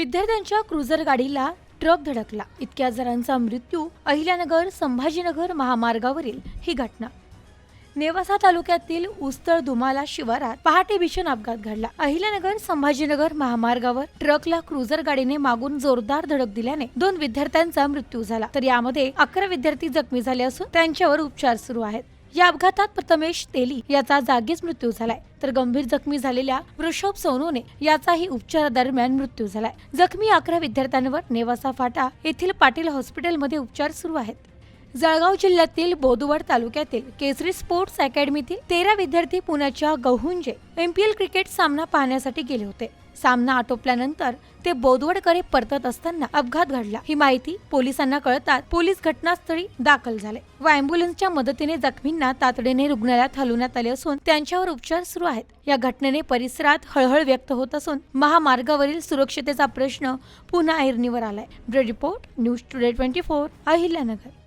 विद्यार्थ्यांच्या क्रुझर गाडीला ट्रक धडकला. इतक्या जणांचा मृत्यू अहिल्यानगर संभाजीनगर महामार्गावरील ही घटना. नेवासा तालुक्यातील उस्तळ दुमाला शिवारात पहाटे भीषण अपघात घडला. अहिल्यानगर संभाजीनगर महामार्गावर ट्रकला क्रुझर गाडीने मागून जोरदार धडक दिल्याने दोन विद्यार्थ्यांचा मृत्यू झाला. तर यामध्ये अकरा विद्यार्थी जखमी झाले असून त्यांच्यावर उपचार सुरू आहेत. या अपघातात प्रथमेश तेली याचा जागीच मृत्यू झालाय. तर गंभीर जखमी झालेल्या वृषभ सोनूने याचाही उपचारादरम्यान मृत्यू झालाय. जखमी अकरा विद्यार्थ्यांवर नेवासा फाटा येथील पाटील हॉस्पिटलमध्ये उपचार सुरू आहेत. जळगाव जिल्ह्यातील बोदवड तालुक्यातील केसरी स्पोर्ट्स अकॅडमीतील तेरा विद्यार्थी पुण्याच्या गहुंजे एमपीएल क्रिकेट सामना पाहण्यासाठी गेले होते. सामना आटोपल्यानंतर ते बोदवडकडे परतत असताना अपघात घडला. ही माहिती पोलिसांना कळतात पोलीस घटनास्थळी दाखल झाले. व अँब्युलन्सच्या मदतीने जखमींना तातडीने रुग्णालयात हलवण्यात आले असून त्यांच्यावर उपचार सुरू आहेत. या घटनेने परिसरात हळहळ व्यक्त होत असून महामार्गावरील सुरक्षतेचा प्रश्न पुन्हा ऐरणीवर आलाय. Bread report news today twenty four Ahilyanagar.